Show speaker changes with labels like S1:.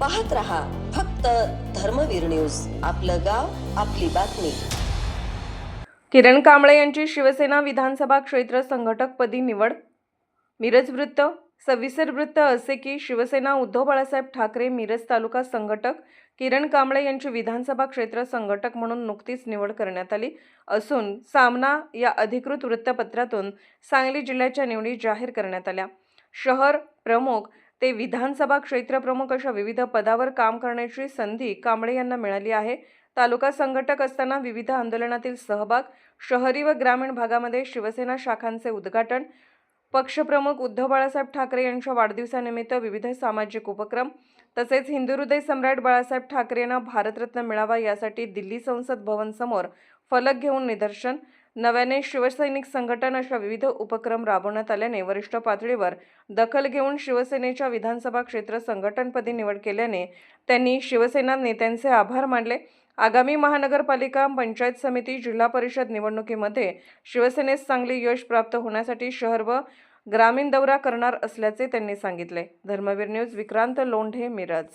S1: पाहत रहा फक्त धर्मवीर न्यूज. आपलं गाव आपली बातमी.
S2: किरण कांबळे यांची शिवसेना विधानसभा क्षेत्र संघटकपदी निवड. मिरज वृत्त सविस्तर वृत्त असे की शिवसेना उद्धव बाळासाहेब ठाकरे मिरज तालुका संघटक किरण कांबळे यांची विधानसभा क्षेत्र संघटक म्हणून नुकतीच निवड करण्यात आली असून सामना या अधिकृत वृत्तपत्रातून सांगली जिल्ह्याच्या निवडी जाहीर करण्यात आल्या. शहर प्रमुख ते विधानसभा क्षेत्रप्रमुख अशा विविध पदावर काम करण्याची संधी कांबळे यांना मिळाली आहे. तालुका संघटक असताना विविध आंदोलनातील सहभाग शहरी व ग्रामीण भागामध्ये शिवसेना शाखांचे उद्घाटन पक्षप्रमुख उद्धव बाळासाहेब ठाकरे यांच्या वाढदिवसानिमित्त विविध सामाजिक उपक्रम तसेच हिंदू हृदय सम्राट बाळासाहेब ठाकरे यांना भारतरत्न मिळावा यासाठी दिल्ली संसद भवन समोर फलक घेऊन निदर्शन नव्याने शिवसैनिक संघटन अशा विविध उपक्रम राबवण्यात आल्याने वरिष्ठ पातळीवर दखल घेऊन शिवसेनेच्या विधानसभा क्षेत्र संघटनपदी निवड केल्याने त्यांनी शिवसेना नेत्यांचे आभार मानले. आगामी महानगरपालिका पंचायत समिती जिल्हा परिषद निवडणुकीमध्ये शिवसेनेस चांगले यश प्राप्त होण्यासाठी शहर व ग्रामीण दौरा करणार असल्याचे त्यांनी सांगितले. धर्मवीर न्यूज विक्रांत लोंढे मिरज.